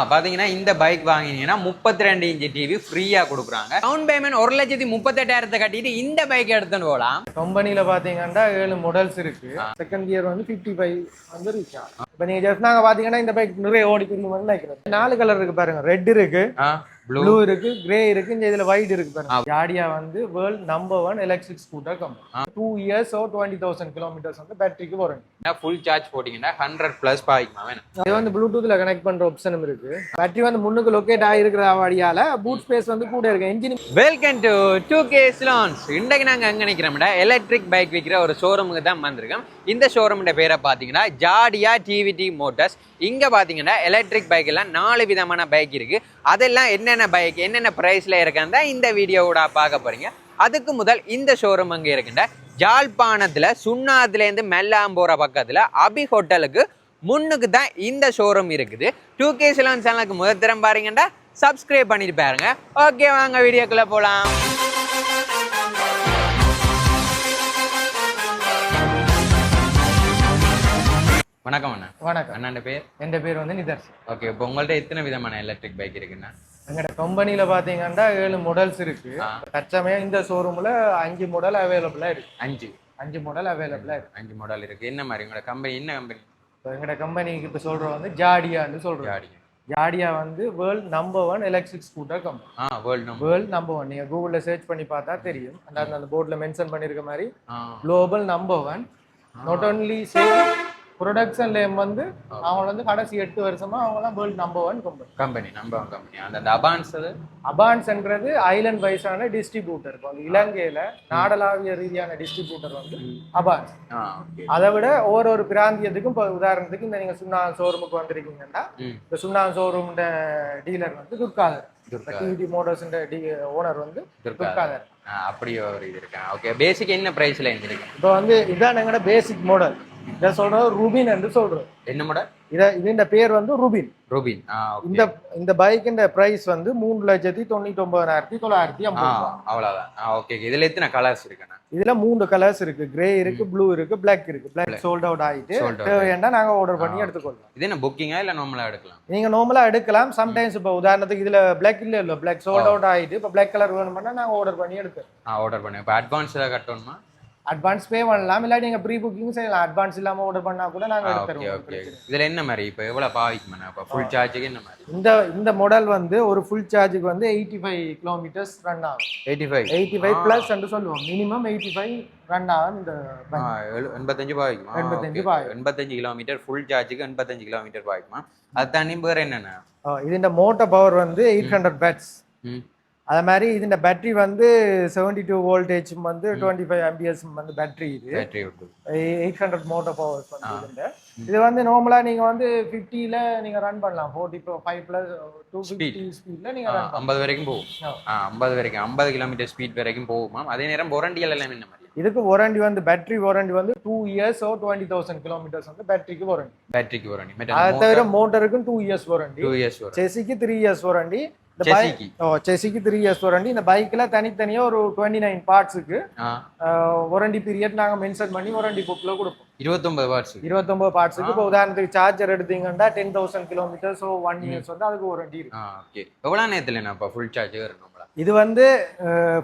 பாத்தீங்கன்னா இந்த பைக் வாங்கினீங்கன்னா முப்பத்தி ரெண்டு இன்ச்சு டிவி ஃப்ரீயா கொடுக்குறாங்க. டவுன் பேமெண்ட் ஒரு லட்சத்தி முப்பத்தெட்டாயிரத்தை கட்டிட்டு இந்த பைக் எடுத்துன்னு போகலாம். கம்பெனில பாத்தீங்கன்னா ஏழு மாடல்ஸ் இருக்கு. செகண்ட் இயர் வந்து 55 ஃபைவ் வந்து ரீச் ஆகும் இப்போ நீங்க ஜஸ்ட் நாங்க பாத்தீங்கன்னா இந்த பைக் நிறைய ஓடி திரும்ப நினைக்கிறேன் நாலு கலர் இருக்கு பாருங்க. ரெட் இருக்கு ப்ளூ இருக்கு கிரே இருக்கு இந்த இதுல ஒயிட் இருக்கு பாருங்க. ஜாடியா வந்து world number one electric scooter company two years or twenty thousand kilometres வந்து பேட்டரிக்கு வரும். ஃபுல் சார்ஜ் போட்டீங்கன்னா ஹண்ட்ரட் ப்ளஸ் பாய்க்குமா இது வந்து ப்ளூடூத்ல கனெக்ட் பண்ற ஆப்ஷனும் இருக்கு. பேட்டரி வந்து முன்னுக்கு லொக்கேட் ஆகிருக்கிற வழியால பூட் ஸ்பேஸ் வந்து கூட இருக்கு. Engine welcome to two K ஸ்லான்ஸ் இன்றைக்கு நாங்கள் எங்கே நிற்கிறோம்டா எலக்ட்ரிக் பைக் விற்கிற ஒரு ஷோரூமுக்கு தான் வந்திருக்கோம். இந்த ஷோரூமோட பேரை பார்த்தீங்கன்னா ஜாடியா டிவிடி மோட்டார்ஸ் இங்கே பார்த்தீங்கன்னா எலக்ட்ரிக் பைக் எல்லாம் நாலு விதமான பைக் இருக்குது அதெல்லாம் என்னென்ன பைக் என்னென்ன ப்ரைஸில் இருக்கான்னு தான் இந்த வீடியோவோட பார்க்க போகிறீங்க அதுக்கு முதல் இந்த ஷோரூம் அங்கே இருக்கின்ற ஜாழ்ப்பாணத்தில் சுண்ணாத்துலேருந்து மெல்லாம்போற பக்கத்தில் அபி ஹோட்டலுக்கு முன்னுக்கு தான் இந்த ஷோரூம் இருக்குது. டூ கே சிலன் சேனலுக்கு முதல் திறம் பாருங்கண்டா சப்ஸ்கிரைப் பண்ணிட்டு பாருங்க. ஓகே வாங்க வீடியோக்குள்ளே போகலாம் வணக்கம் அண்ணா. வணக்கம். அண்ணாண்ட பேர்? என் பேர் வந்து நிதர்ஷ் ஓகே இப்போ உங்கள்ட்ட எத்தனை விதமான எலக்ட்ரிக் பைக் இருக்குண்ணா? எங்கட கம்பெனில பாத்தீங்கன்னா ஏழு மாடல்ஸ் இருக்கு. தற்சமயம் இந்த ஷோரூம்ல அஞ்சு மாடல் அவைலபிளா இருக்கு. அஞ்சு. அஞ்சு மாடல் அவைலபிளா இருக்கு. அஞ்சு மாடல் இருக்கு. என்ன மாதிரி? உங்களோட கம்பெனி என்ன கம்பெனி இப்போ எங்கட கம்பெனிக்கு இப்போ சொல்றோம் வந்து ஜாடியான்னு சொல்றோம் ஜாடி ஜாடியா வந்து world number one electric scooter company ah world number world number one நீங்க கூகுள்ல சர்ச் பண்ணி பார்த்தா தெரியும். அந்த அந்த போர்டில் மென்ஷன் பண்ணிருக்க மாதிரி global number one not only sale production லேம் வந்து அவங்க வந்து கடைசி எட்டு வருஷமா அவங்க தான் world number one company company number one company அந்த அபான்ஸ் அது? அபான்ஸ்ன்றது ஐலண்ட் வைஸான டிஸ்ட்ரிபியூட்டர் இப்போ இலங்கையில நாடளாவிய ரீதியான டிஸ்ட்ரிபியூட்டர் வந்து அபான்ஸ் அதை விட ஒவ்வொரு ஒரு பிராந்தியத்துக்கும் இப்போ உதாரணத்துக்கு இந்த நீங்க சுண்ணா ஷோரூமுக்கு வந்திருக்கீங்கன்னா இந்த சுண்ணா ஷோரூம் டீலர் வந்து Durgadhar. Durga TVD motors owner வந்து துர்கா துர்காதர். ஆ அப்படியே ஒரு இது இருக்கேன் ஓகே பேசிக் என்ன ப்ரைஸில் இருந்திருக்கு இப்போ வந்து இதான் எங்களோட பேசிக் மாடல் இதை சொல்றது ரூபின் என்று சொல்றோம் என்ன மாடல் இதை இது பேர் வந்து ரூபின். ரூபின். இந்த இந்த பைக்கின் பிரைஸ் வந்து மூணு லட்சத்தி தொண்ணூத்தி ஒன்பதாயிரத்தி தொள்ளாயிரத்தி ஐம்பது ஆ ஓகே இதில் எத்தனை கலர்ஸ் இருக்குண்ணா இதுல மூணு கலர்ஸ் இருக்கு. கிரே இருக்கு ப்ளூ இருக்கு பிளாக் இருக்கு. பிளாக் சோல்ட் அவுட் ஆயிட்டு தேவையாண்டா நாங்க ஆர்டர் பண்ணி எடுத்துக்கொள்ளலாம் இது என்ன புக்கிங்கா இல்லை நார்மலாக எடுக்கலாம்? நீங்க நார்மலா எடுக்கலாம். சம்டைம்ஸ் இப்போ உதாரணத்துக்கு இதுல பிளாக் இல்ல இல்ல. பிளாக் சோல்ட் அவுட் ஆயிட்டு இப்போ பிளாக் கலர் வேணும்னா நாங்க ஆர்டர் பண்ணி எடுக்கிறோம் ஆ ஆர்டர் பண்ணு இப்போ அட்வான்ஸ் ஏதாவது கட்டணுமா? அட்வான்ஸ் பே பண்ணலாம். இல்லாட்டி நீங்க ப்ரீ புக்கிங் செய்யலாம் அட்வான்ஸ் இல்லாம ஆர்டர் பண்ணா கூட நாங்க ஆ ஓகே எடுத்துருவோம் ஓகே இதில் என்ன மாதிரி? இப்போ எவ்வளோ பாவிக்குமாண்ணா இப்போ ஃபுல் சார்ஜுக்கு என்ன மாதிரி? இந்த இந்த மாடல் வந்து ஒரு ஃபுல் சார்ஜுக்கு வந்து எயிட்டி ஃபைவ் கிலோமீட்டர்ஸ் ரன் ஆகும். Eighty five eighty five plus என்று சொல்லுவோம். மினிமம் எயிட்டி ஃபைவ் ரன் ஆகும் இந்த எண்பத்தஞ்சு பாய்க்குமா எண்பத்தஞ்சு okay. எண்பத்தஞ்சு கிலோமீட்டர் ஃபுல் சார்ஜுக்கு எண்பத்தஞ்சு கிலோமீட்டர் பாய்க்குமா அது தாண்டி வேறு என்னென்ன? இதுஇந்த மோட்டர் பவர் வந்து எயிட் ஹண்ட்ரட் பேட்ஸ் அது மாதிரி இதுஇந்த பேட்டரி வந்து செவன்டி டூ வோல்டேஜ் வந்து டுவெண்ட்டி ஃபைவ் ஆம்பியர்ஸ் வந்து பேட்டரி இது. எயிட் ஹண்ட்ரட் மோட்டர் பவர்ஸ் வந்து இதுல இது வந்து நார்மலா நீங்க வந்து ஃபிஃப்டியில் நீங்க ரன் பண்ணலாம். Forty five plus to fifty ஸ்பீட்ல நீங்க ஐம்பது வரைக்கும் போகும். ஆ. ஐம்பது வரைக்கும் ஐம்பது கிலோமீட்டர் ஸ்பீட் வரைக்கும் போகுமா அதே நேரம் பொரண்டியல் எல்லாம் என்ன மாதிரி? இதுக்கு வாரண்டி வந்து பேட்டரி வாரண்டி வந்து two years or twenty thousand kilometres வந்து பேட்டரிக்கு வாரண்டி பேட்டரிக்கு வாரண்டி அதை தவிர மோட்டருக்கும் two years warranty two years செசிக்கு three years warranty இந்த செசிக்கு த்ரீ இயர்ஸ் வாரண்டி இந்த பைக்ல தனித்தனியா ஒரு டுவெண்ட்டி நைன் பார்ட்ஸுக்கு வாரண்டி பீரியட் நாங்க மென்ஷன் பண்ணி வாரண்டி புக்ல கொடுப்போம். இருபத்தொன்பது வாட்ஸ் இருபத்தொன்பது பார்ட்ஸுக்கு இப்போ உதாரணத்துக்கு சார்ஜர் எடுத்தீங்கன்னா ten thousand kilometres so one years வந்து அதுக்கு வாரண்டி இருக்கு. ஓகே எவ்வளோ நேரத்தில் நான் இப்போ ஃபுல் சார்ஜ் வரும் இது வந்து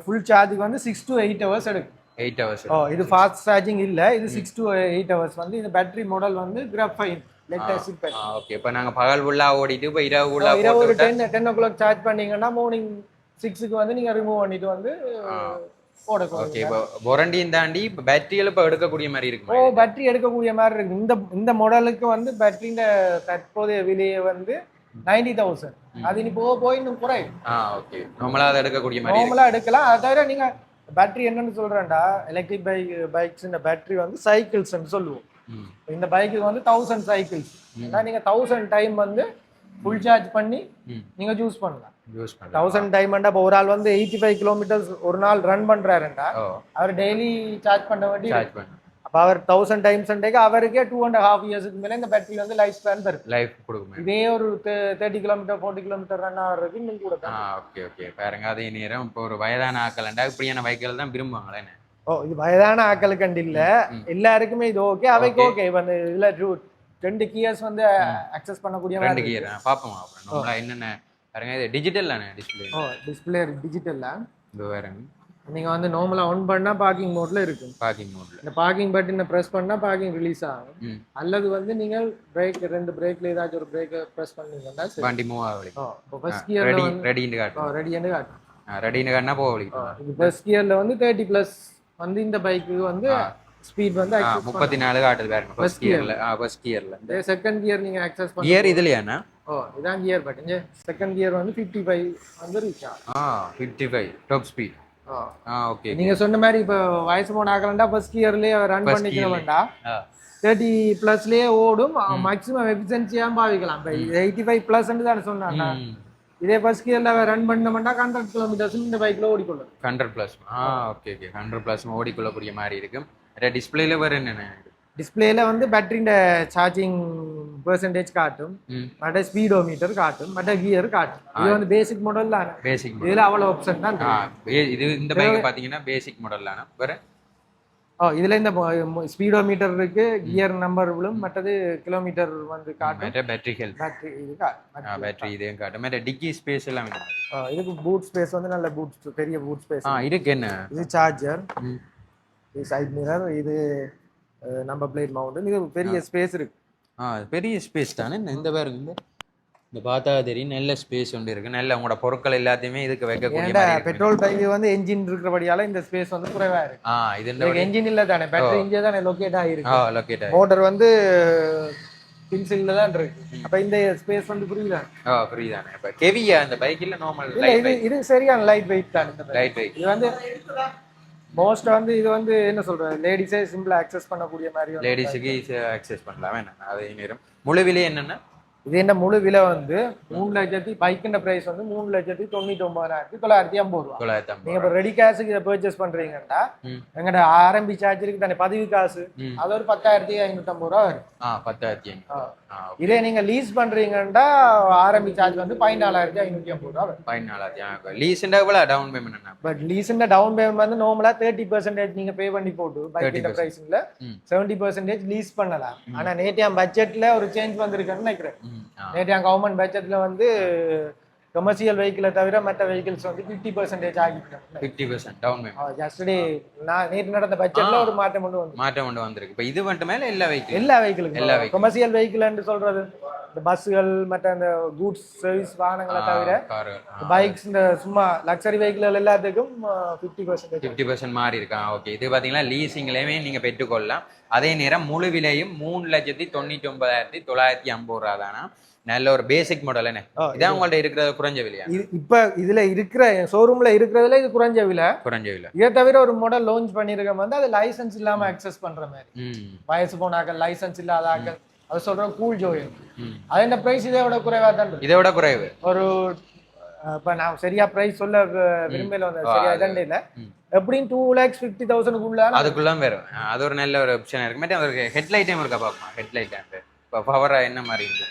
ஃபுல் சார்ஜுக்கு வந்து சிக்ஸ் to எயிட் ஹவர்ஸ் எடுக்கும். எயிட் ஹவர்ஸ் ஓ இது ஃபாஸ்ட் சார்ஜிங் இல்ல. இது சிக்ஸ் to எயிட் ஹவர்ஸ் வந்து இந்த பேட்டரி மாடல் வந்து கிராஃபைன் ஓகே இப்போ நாங்கள் பகல் ஃபுல்லாக ஓடிட்டு இப்போ இரவு ஃபுல்லாக இரவு ஒரு ten ten o'clock charge பண்ணீங்கன்னா மார்னிங் சிக்ஸுக்கு வந்து நீங்க ரிமூவ் பண்ணிட்டு வந்து ஓகே இப்போ வாரண்டியும் தாண்டி இப்போ பேட்டரியில் இப்போ எடுக்கக்கூடிய மாதிரி ஓ இருக்குமா பேட்டரி எடுக்கக்கூடிய மாதிரி இருக்கு. இந்த இந்த மாடலுக்கு வந்து பேட்டரியின் தற்போதைய விலையை வந்து நைன்டி தௌசண்ட் அது இனி போக போய் இன்னும் குறையும். ஆ ஓகே நம்மளா அதை எடுக்கக்கூடிய மாதிரி இருக்கு. நார்மலா எடுக்கலாம். அதை தவிர நீங்க பேட்டரி என்னன்னு சொல்றேன்டா. எலக்ட்ரிக் பைக் பைக்ஸ் இந்த பேட்டரி வந்து சைக்கிள்ஸ் சொல்லுவோம். இந்த பைக்கு வந்து தௌசண்ட் சைக்கிள்ஸ் நீங்க தௌசண்ட் டைம் வந்து ஃபுல் சார்ஜ் பண்ணி நீங்க யூஸ் பண்ணலாம். தௌசண்ட் டைம்ண்டா இப்போ ஒரு ஆள் வந்து எயிட்டி ஃபைவ் கிலோமீட்டர்ஸ் ஒரு நாள் ரன் பண்றாருண்டா அவர் டெய்லி சார்ஜ் பண்ண வேண்டி அப்போ அவர் தௌசண்ட் டைம்ஸ் அவருக்கே டூ அண்ட் ஹாஃப் இயர்ஸ்க்கு மேலே இந்த பேட்டரி வந்து லைஃப் ஸ்பேன் தரும் லைஃப் கொடுக்குமே இதே ஒரு thirty kilometre forty kilometre run ஆகிறதுக்கு இன்னும் கூட ஓகே ஓகே பாருங்க அதே நேரம். இப்போ ஒரு வயதான ஆக்கலண்டா இப்படியான பைக்குகள் தான் விரும்புவாங்களே ஓ இது வயதான ஆக்களுக்கு இல்ல. எல்லாருக்குமே இது ஓகே. அவைக்கு ஓகே. இப்போ இந்த இதுல டூ ரெண்டு கியர்ஸ் வந்து அக்சஸ் பண்ணக்கூடிய ரெண்டு கியர் பார்ப்போம் அப்புறம் என்னென்ன பாருங்க இது டிஜிட்டல் தானே டிஸ்பிளே ஓ டிஸ்பிளே டிஜிட்டல்ல இது வேறங்க. நீங்க வந்து நார்மலா ஆன் பண்ணா பார்க்கிங் மோட்ல இருக்கும் பார்க்கிங் மோட்ல இந்த பார்க்கிங் பட்டனை பிரஸ் பண்ணா பார்க்கிங் ரிலீஸ் ஆகும். அல்லது வந்து நீங்கள் பிரேக் ரெண்டு பிரேக்ல ஏதாச்சும் ஒரு பிரேக் பிரஸ் பண்ணீங்கன்னா சரி. வண்டி மூவ் ஆகலை ஓ இப்போ ஃபர்ஸ்ட் கியர்ல ரெடி ரெடின்னு காட்டும் ரெடி என்று காட்டும் ரெடின்னு காட்டினா போக இது ஃபர்ஸ்ட் கியர்ல வந்து தேர்ட்டி பிளஸ் வந்து இந்த பைக்கு வந்து ஸ்பீட் வந்து முப்பத்தி நாலு காட்டுது பாருங்க ஃபர்ஸ்ட் கியர்ல ஃபர்ஸ்ட் கியர்ல பண்ணலாம் செகண்ட் கியர் நீங்க அக்சஸ் பண்ண கியர் இதுலயாண்ணா ஓ இதான் கியர் பட்டன் செகண்ட் கியர் வந்து ஃபிஃப்டி ஃபைவ் வந்து ரீச் ஆகும் ஆ fifty five top speed. Ah okay நீங்க சொன்ன மாதிரி இப்போ வயசு போன ஆகலண்டா ஃபர்ஸ்ட் கியர்லயே ரன் பண்ணிக்க. வேண்டாம் தேர்ட்டி பிளஸ்லயே ஓடும் மேக்ஸிமம் எஃபிஷியன்சியா பாவிக்கலாம்? எயிட்டி ஃபைவ் பிளஸ் தான் சொன்னாங்க இதே ஃபர்ஸ்ட் கியர்ல ரன் பண்ணோம்னா ஹண்ட்ரட் கிலோமீட்டர்ஸ் இந்த பைக்ல ஓடிக்கொள்ளும். Hundred plus ah okay okay hundred plus ஓடிக்கொள்ளக்கூடிய மாதிரி இருக்கும். டிஸ்பிளேல வேற என்னென்ன டிஸ்பிளேல வந்து பேட்டரியோட சார்ஜிங் பெர்சன்டேஜ் காட்டும். மற்ற ஸ்பீடோமீட்டர் காட்டும். மற்ற கியர் காட்டும். இது வந்து பேசிக் மாடல் தானே? பேசிக் இதுல அவ்வளவு ஆப்ஷன் தான் இது இந்த பைக் பாத்தீங்கன்னா பேசிக் மாடல்லான வேற? ஓ இதுல இந்த ஸ்பீடோமீட்டர் இருக்கு கியர் நம்பர்களும் மற்றது கிலோமீட்டர் வந்து காட்டும். பேட்டரி ஹெல்த் பேட்டரி இது பேட்டரி இதையும் காட்டும். வேற டிக்கி ஸ்பேஸ் எல்லாம் இதுக்கு பூட் ஸ்பேஸ் வந்து நல்ல பூட் பெரிய பூட் ஸ்பேஸ் ஆ இதுக்கு என்ன? இது சார்ஜர். இது சைட் மிரர் இது நம்பர் பிளேட் மவுண்ட் இது பெரிய ஸ்பேஸ் இருக்கு. ஆ பெரிய ஸ்பேஸ் தானே? இந்த- இந்த பாருங்க இந்த பார்த்தா தெரியும் நல்ல ஸ்பேஸ் ஒன்று இருக்கு. நல்ல உங்களோட பொருட்கள் எல்லாத்தையுமே இதுக்கு வைக்கக்கூடிய. பெட்ரோல் பைக் வந்து என்ஜின் இருக்கிறபடியால இந்த ஸ்பேஸ் வந்து குறைவா இருக்கு. ஆ இது என்ஜின் இல்ல தானே பேட்டரி இங்கே தானே லொக்கேட் ஆ ஆகிருக்கு லொக்கேட் மோட்டர் வந்து பின்சில்ல தான் இருக்கு. அப்ப இந்த ஸ்பேஸ் வந்து புரியல ஆ ஃப்ரீ தானே. இப்போ கெவியா இந்த பைக் இல்ல நார்மல் இது இது சரியான லைட் வெயிட் தான் இந்த. லைட் பைக் இது வந்து மோஸ்ட் வந்து இது வந்து என்ன சொல்றது லேடிஸே சிம்பிளா அக்சஸ் பண்ணக்கூடிய மாதிரி லேடிஸுக்கு ஈஸியாக அக்சஸ் பண்ணலாம். வேணாம். அதே நேரம் முழு விலை என்னன்னா இது என்ன முழு விலை வந்து மூணு லட்சத்தி பைக்குன்ற பிரைஸ் வந்து மூணு லட்சத்தி தொண்ணூத்தி ஒன்பதாயிரத்தி தொள்ளாயிரத்தி ஐம்பது ரூபா. நீங்க இப்ப ரெடி காசுக்கு இதை பர்ச்சேஸ் பண்றீங்கன்னா. எங்கட ஆரம்பி சார்ஜ் இருக்கு தானே பதிவு காசு. அது ஒரு பத்தாயிரத்தி ஐநூத்தி ஐம்பது ரூபா வரும். பத்தாயிரத்தி இதே நீங்க லீஸ் பண்றீங்கன்னா ஆரம்பி சார்ஜ் வந்து பதினாலாயிரத்தி ஐநூத்தி ஐம்பது ரூபா வரும். பதினாலாயிரத்தி லீஸ்ண்டா எவ்வளோ டவுன் பேமெண்ட் பட் லீஸ்ன்ற டவுன் பேமெண்ட் வந்து நார்மலா தேர்ட்டி பர்சன்டேஜ் நீங்க பே பண்ணி போட்டு பைக்கிட்ட 30%. பிரைசிங்ல ம். செவன்டி பர்சன்டேஜ் லீஸ் பண்ணலாம். ஆனா நேற்று பட்ஜெட்ல ஒரு சேஞ்ச் வந்திருக்குன்னு நினைக்கிறேன். நேற்று கவர்மெண்ட் பட்ஜெட்ல வந்து கமர்ஷியல் வெஹிக்கிளை தவிர மற்ற வெஹிக்கிள்ஸ் வந்து ஃபிஃப்டி பர்சன்டேஜ் ஆகிட்டோம் ஃபிஃப்டி பர்சன்ட் டவுன் பேமெண்ட் ஜஸ்டே நான் நேற்று நடந்த பட்ஜெட்ல ஒரு மாற்றம் கொண்டு வந்து மாற்றம் கொண்டு வந்திருக்கு. இப்போ இது மட்டும் மேல எல்லா வெஹிக்கிள் எல்லா வெஹிக்கிளுக்கும் எல்லா. கமர்ஷியல் வெஹிக்கிள்னு சொல்றது இந்த பஸ்ஸுகள் மற்ற அந்த கூட்ஸ் சர்வீஸ் வாகனங்களை தவிர பைக்ஸ் இந்த சும்மா லக்ஸரி வெஹிக்கிள் எல்லாத்துக்கும் ஃபிஃப்டி பர்சன்டேஜ் ஃபிஃப்டி பர்சன்ட் மாறி இருக்கா? ஓகே இது பார்த்தீங்கன்னா லீசிங்லேயுமே நீங்கள் பெற்றுக்கொள்ளலாம். அதே நேரம் முழு விலையும் மூணு லட்சத்தி தொண்ணூற்றி ஒன்பதாயிரத்தி தொள்ளாயிரத்தி ஐம்பது ரூபா தானா? நல்ல ஒரு பேசிக் மாடல் என்ன இதான் உங்கள்ட்ட இருக்கிற குறைஞ்ச விலையா? இப்ப இதுல இருக்கிற ஷோரூம்ல இருக்கிறதுல இது குறைஞ்ச விலை. குறைஞ்ச விலை. இதை தவிர ஒரு மாடல் லான்ச் பண்ணிருக்க வந்து அது லைசன்ஸ் இல்லாம அக்சஸ் பண்ற மாதிரி. வயசு போனாக்கள் லைசன்ஸ் இல்லாத ஆக்கள் அது சொல்ற கூல் ஜோயல் ம். அது என்ன பிரைஸ் இதை விட குறைவா தான். இதை விட குறைவு. ஒரு இப்ப நான் சரியா பிரைஸ் சொல்ல விரும்பல சரியா இதண்டே இல்ல. எப்படியும் டூ லேக்ஸ் ஃபிஃப்டி தௌசண்ட்குள்ள அதுக்குள்ள வரும் அது ஒரு நல்ல ஒரு ஆப்ஷன் இருக்கு. மட்டும் ஒரு ஹெட்லைட்டையும் இருக்கா பார்ப்போம்? ஹெட்லைட் இப்போ பவராக என்ன மாதிரி இருக்கு?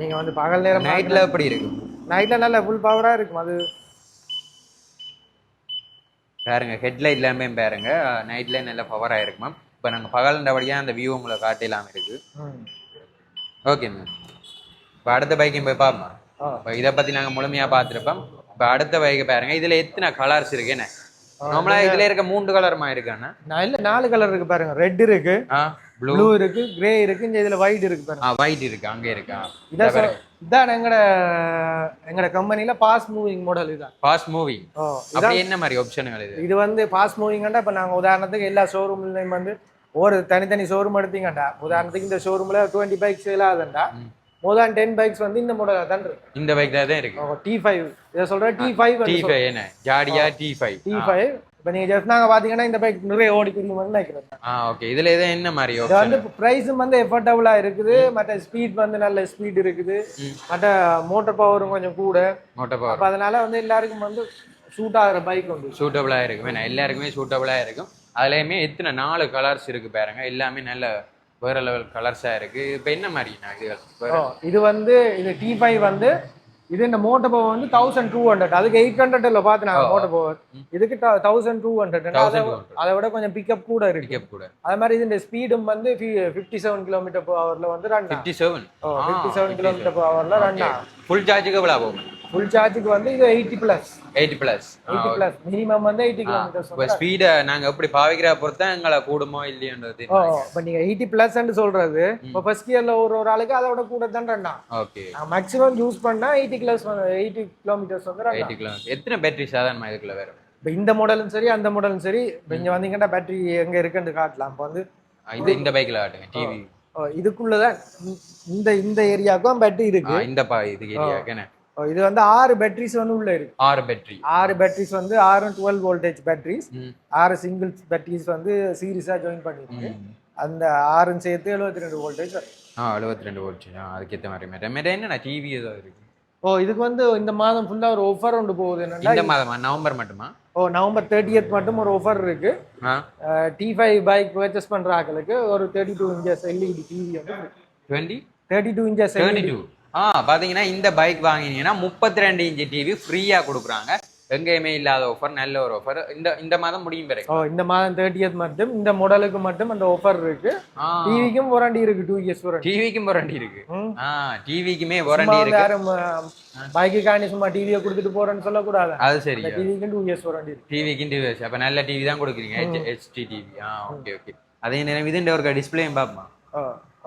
நீங்க வந்து பகல் நேரம் நைட்டில் எப்படி இருக்கு? நைட்ல நல்ல ஃபுல் பவரா இருக்கும். அது பாருங்க ஹெட்லைட் எல்லாமே பாருங்க. நைட்ல நல்ல பவராக இருக்குமா இப்போ நாங்கள் பகல்ன்றபடியாக அந்த வியூ உங்களை காட்டலாம் இருக்கு. ஓகே மேம் இப்போ அடுத்த பைக்கையும் போய் பார்ப்போம். இப்போ இதை பற்றி நாங்கள் முழுமையாக பார்த்துருப்போம். இப்போ அடுத்த பைக்கை பாருங்க. இதில் எத்தனை கலர்ஸ் இருக்கு என்ன? நார்மலாக இதில் இருக்க மூன்று கலருமா இருக்காண்ணா இல்ல நாலு கலர் இருக்கு பாருங்க. ரெட் இருக்கு. ப்ளூ இருக்கு கிரே இருக்கு இந்த இதுல ஒயிட் இருக்கு பாருங்க. ஒயிட் இருக்கு அங்கே இருக்கா. இதான் இதான் எங்கட எங்கட கம்பெனில பாஸ் மூவிங் மாடல் இதான். ஃபாஸ்ட் மூவிங் அப்படி என்ன மாதிரி ஆப்ஷனுங்கள் இது? இது வந்து பாஸ் மூவிங்கண்டா இப்போ நாங்கள் உதாரணத்துக்கு எல்லா ஷோரூம்லையும் வந்து ஒரு தனித்தனி ஷோரூம் எடுத்தீங்கண்டா உதாரணத்துக்கு இந்த ஷோரூம்ல டுவெண்ட்டி பைக்ஸ் சேல் ஆகுதுண்டா மோர் டென் பைக்ஸ் வந்து இந்த மாடல் தான் இருக்கு. இந்த பைக் தான் இருக்கு. டி ஃபைவ் இதை சொல்ற டி ஃபைவ் டி ஃபைவ் என்ன? Yadea T five T five இப்போ நீங்கள் ஜஸ்ட் நாங்கள் பார்த்தீங்கன்னா இந்த பைக் நிறைய ஓடி தெரியுமான்னு நினைக்கிறேன். ஆ ஓகே இதுல எது என்ன மாதிரி இது வந்து ப்ரைஸும் வந்து எஃபர்டபுளாக இருக்குது. மற்ற ஸ்பீட் வந்து நல்ல ஸ்பீட் இருக்குது. மற்ற மோட்டர் பவரும் கொஞ்சம் கூட. மோட்டோ பவர் அப்போ அதனால வந்து எல்லாருக்கும் வந்து சூட் ஆகிற பைக் உண்டு. சூட்டபுளாக இருக்கும். ஏன்னா எல்லாருக்குமே சூட்டபுளாக இருக்கும். அதுலேயுமே எத்தனை நாலு கலர்ஸ் இருக்கு பாருங்க. எல்லாமே நல்ல வேற லெவல் கலர்ஸாக இருக்கு. இப்போ என்ன மாதிரி நான் இது இது வந்து இது டி ஃபைவ் வந்து இது இந்த மோட்டர் பவர் வந்து தௌசண்ட் டூ ஹண்ட்ரட் அதுக்கு எயிட் ஹண்ட்ரட்ல பார்த்து நாங்கள் ஓ. மோட்டர் பவர் இதுக்கு தௌசண்ட் டூ ஹண்ட்ரட் அதை விட கொஞ்சம் பிக்கப் கூட இருக்கு. பிக்கப் கூட. அதே மாதிரி இந்த ஸ்பீடும் வந்து ஃபிஃப்டி செவன் கிலோமீட்டர் பர் ஹவர்ல வந்து run fifty seven fifty seven kilometre per ஹவர்ல ரன் ஆகும் ஃபுல் சார்ஜுக்கு எவ்வளோ போகும் ஃபுல் சார்ஜுக்கு வந்து இது eighty plus eighty plus eighty plus minimum வந்து எயிட்டி கிலோமீட்டர்ஸ் இப்போ ஸ்பீடை நாங்கள் எப்படி பாவிக்கிற பொறுத்து எங்களை கூடுமோ இல்லையோன்றது ஓ இப்போ நீங்க எயிட்டி பிளஸ்ன்னு சொல்றது இப்போ ஃபர்ஸ்ட் இயர்ல ஒரு ஒரு ஆளுக்கு அதை விட கூட தான் ஆகும் ஓகே மேக்ஸிமம் யூஸ் பண்ணா எயிட்டி கிலோஸ் எயிட்டி கிலோமீட்டர்ஸ் வந்து எயிட்டி கிலோமீட்டர் எத்தனை பேட்டரி சாதாரணமாக இதுக்குள்ள வேறு? இப்போ இந்த மாடலும் சரி அந்த மாடலும் சரி இங்க வந்தீங்கன்னா பேட்டரி எங்க இருக்குன்னு காட்டலாம். இப்போ வந்து இந்த இந்த பைக்கில் ஆட்டுங்க டிவி ஓ, இதுக்குள்ளதான் இந்த- இந்த ஏரியாவுக்கும் பேட்டரி இருக்கு. இந்த பா இது ஏரியாக்கு என்ன? இது வந்து ஆறு பேட்டரிஸ் வந்து உள்ள இருக்கு. ஆறு பேட்டரி ஆறு பேட்டரிஸ் வந்து ஆறு டுவெல் வோல்டேஜ் பேட்டரிஸ் ஆறு சிங்கிள் பேட்டரிஸ் வந்து சீரியஸா ஜாயின் பண்ணிருக்கு. அந்த ஆறும் சேர்த்து எழுபத்தி ரெண்டு வோல்டேஜ் ஆ எழுபத்தி ரெண்டு வோல்ட் ஆ அதுக்கேற்ற மாதிரி மேடம் மேடம் என்னண்ணா டிவி ஏதோ இருக்கு? ஓ இதுக்கு வந்து இந்த மாதம் ஃபுல்லா ஒரு ஆஃபர் ஒன்று போகுது என்னன்னா இந்த மாதமா? நவம்பர் மட்டுமா? ஓ நவம்பர் தேர்ட்டியத் மட்டும் ஒரு ஆஃபர் இருக்கு. டி ஃபைவ் பைக் பர்ச்சேஸ் பண்ற ஆட்களுக்கு ஒரு thirty two inches LED TV வந்து twenty thirty two inches thirty two ah பார்த்தீங்கன்னா இந்த பைக் வாங்கினீங்கன்னா முப்பத்தி ரெண்டு இன்ச்சு டிவி ஃப்ரீயாக கொடுக்குறாங்க. எங்கேயுமே இல்லாத ஆஃபர் நல்ல ஒரு ஆஃபர் இந்த இந்த மாதம் முடியும் பிறகு ஓ இந்த மாதம் தேர்ட்டியத் மட்டும் இந்த மாடலுக்கு மட்டும் அந்த ஆஃபர் இருக்கு. டிவிக்கும் வாரண்டி இருக்கு டூ இயர்ஸ் வாரண்டி டிவிக்கும் வாரண்டி இருக்கு. ஆ டிவிக்குமே வாரண்டி இருக்கு. யாரும் பைக்குக்காண்டி சும்மா டிவியை கொடுத்துட்டு போறேன்னு சொல்லக்கூடாது. அது சரி. டிவிக்கும் டூ இயர்ஸ் வாரண்டி இருக்கு. டிவிக்கும் டிவி அப்போ நல்ல டிவி தான் கொடுக்குறீங்க. H HD TV ah okay okay அதே நேரம் இதுன்ற ஒரு டிஸ்பிளேயும் பார்ப்போமா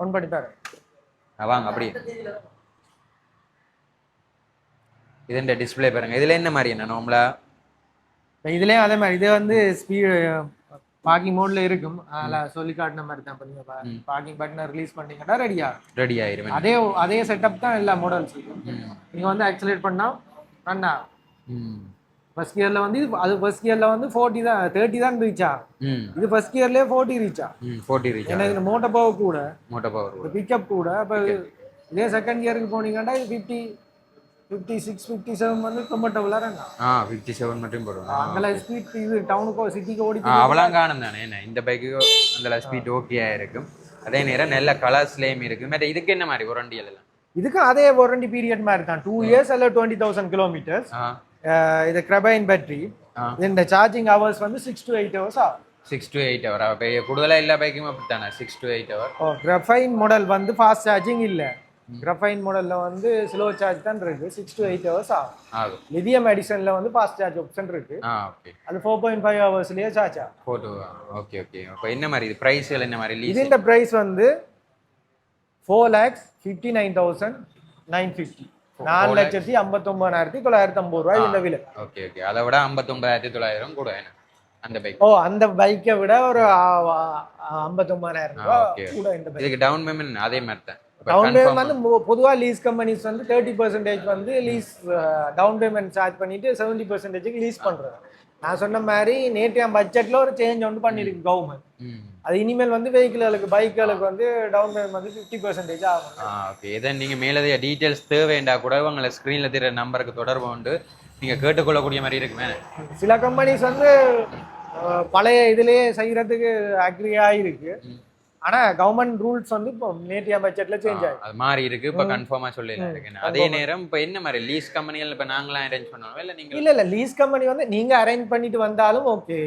ஒன் பண்ணி தரேன். ஆ, வாங்க அப்படியே. இதுன்ற டிஸ்பிளே பாருங்க. இதுல என்ன மாதிரி என்ன நார்மலா இதுலயும் அதே மாதிரி. இதே வந்து ஸ்பீடு பார்க்கிங் மோட்ல இருக்கும். அதில் சொல்லி காட்டின மாதிரி தான். பண்ணீங்க பார்க்கிங் பட்டனை ரிலீஸ் பண்ணீங்கன்னா ரெடியா ரெடி ஆயிரும். அதே அதே செட்டப் தான் எல்லா மாடல்ஸ் நீங்க வந்து ஆக்சிலேட் பண்ணா ரன் ஆகும் ஃபர்ஸ்ட் கியர்ல வந்து இது- அது ஃபர்ஸ்ட் கியர்ல வந்து ஃபோர்ட்டி தான் தேர்ட்டி தான் ரீச் ஆகும் இது ஃபர்ஸ்ட் கியர்லயே ஃபோர்ட்டி ரீச் ஆகும் ம் ஃபோர்ட்டி ரீச் ஏன்னா இது மோட்டர் பவர் கூட மோட்டோ பவர் பிக்கப் கூட. அப்போ இதே செகண்ட் இயருக்கு போனீங்கன்னா இது fifty fifty six fifty seven வந்து ரன் ஆகும் ஆ ஃபிஃப்டி செவன் மட்டும் போடுவோம் அங்கெல்லாம் ஸ்பீட் இது டவுனுக்கோ சிட்டிக்கு ஓடி ஆ அவலாங்கானம் தானே என்ன? இந்த பைக்கு அந்த ஸ்பீட் ஓகே இருக்கும். அதே நேரம் நல்ல கலர்ஸ்லேயும் இருக்கு மற்ற இதுக்கு என்ன மாதிரி ஒரண்டியல் எல்லாம்? இதுக்கு அதே வாரண்டி பீரியட் மாதிரி தான். டூ இயர்ஸ் அல்ல டுவெண்ட்டி தௌசண்ட் கிலோமீட்டர்ஸ் இது கிரபைன் பேட்டரி. இந்த சார்ஜிங் ஹவர்ஸ் வந்து சிக்ஸ் டு எயிட் ஹவர்ஸ் ஆகும். சிக்ஸ் டு எயிட் ஹவர் கூடுதலாக எல்லா பைக்கும் அப்படித்தானே? Six to eight hour O graphene model வந்து ஃபாஸ்ட் சார்ஜிங் இல்லை. கிரஃபைன் மாடலில் வந்து ஸ்லோ சார்ஜ் தான் இருக்கு. சிக்ஸ் டு எயிட் ஹவர்ஸ் ஆகும். லிதியம் எடிசனில் வந்து ஃபாஸ்ட் சார்ஜ் ஆப்ஷன் இருக்கு. அது ஃபோர் பாயிண்ட் ஃபைவ் ஹவர்ஸ்லேயே சார்ஜ் ஆகும். ஓகே ஓகே அப்போ என்ன மாதிரி இது ப்ரைஸ்கள் என்ன மாதிரி லீஸ் இதுன்ற ப்ரைஸ் வந்து four lakhs fifty nine thousand nine fifty நாலு லட்சத்தி ஐம்பத்தொம்பதாயிரத்தி தொள்ளாயிரத்தி ஐம்பது ரூபாய் இந்த விலை. ஓகே ஓகே அதை விட ஐம்பத்தொம்பதாயிரத்தி தொள்ளாயிரம் கூட அந்த பைக் ஓ அந்த பைக்கை விட ஒரு ஐம்பத்தொம்பதாயிரம் ரூபாய். கூட இந்த பைக் இதுக்கு டவுன் பேமெண்ட் அதே மாதிரி தான். டவுன் பேமெண்ட் வந்து மொ- பொதுவா லீஸ் கம்பெனிஸ் வந்து தேர்ட்டி பர்சன்டேஜ் வந்து லீஸ் டவுன் பேமெண்ட் சார்ஜ் பண்ணிட்டு செவன்டி பர்சன்டேஜுக்கு லீஸ் பண்றாங்க நான் சொன்ன மாதிரி நேற்றைய பட்ஜெட்ல ஒரு சேஞ்ச் ஒன்று பண்ணிருக்கு கவர்மெண்ட். அது இனிமேல் வந்து வெஹிக்கிள்களுக்கு பைக்குகளுக்கு வந்து டவுன் பேமெண்ட் வந்து ஃபிஃப்டி பர்சன்டேஜ் ஆகும். ஓகே இதை நீங்கள் மேலதிக டீட்டெயில்ஸ் தேவைண்டா கூட உங்களை ஸ்க்ரீனில் தெரிய நம்பருக்கு தொடர்பு கொண்டு நீங்கள் கேட்டுக்கொள்ளக்கூடிய மாதிரி இருக்குமே. சில கம்பெனிஸ் வந்து பழைய இதுலயே செய்யறதுக்கு அக்ரி ஆயிருக்கு. ஆனா கவர்மெண்ட் ரூல்ஸ் வந்து இப்போ நேற்றைய பட்ஜெட்ல சேஞ்ச் ஆயிருக்கு அது மாதிரி இருக்கு. இப்போ கன்ஃபார்மாக சொல்லிடலாம். இருக்கு அதே நேரம் இப்போ என்ன மாதிரி லீஸ் கம்பெனிகள் இப்போ நாங்களாம் அரேஞ்ச் பண்ணுவோம்? இல்லை நீங்கள் இல்ல இல்ல. லீஸ் கம்பெனி வந்து நீங்க அரேஞ்ச் பண்ணிட்டு வந்தாலும் ஓகே.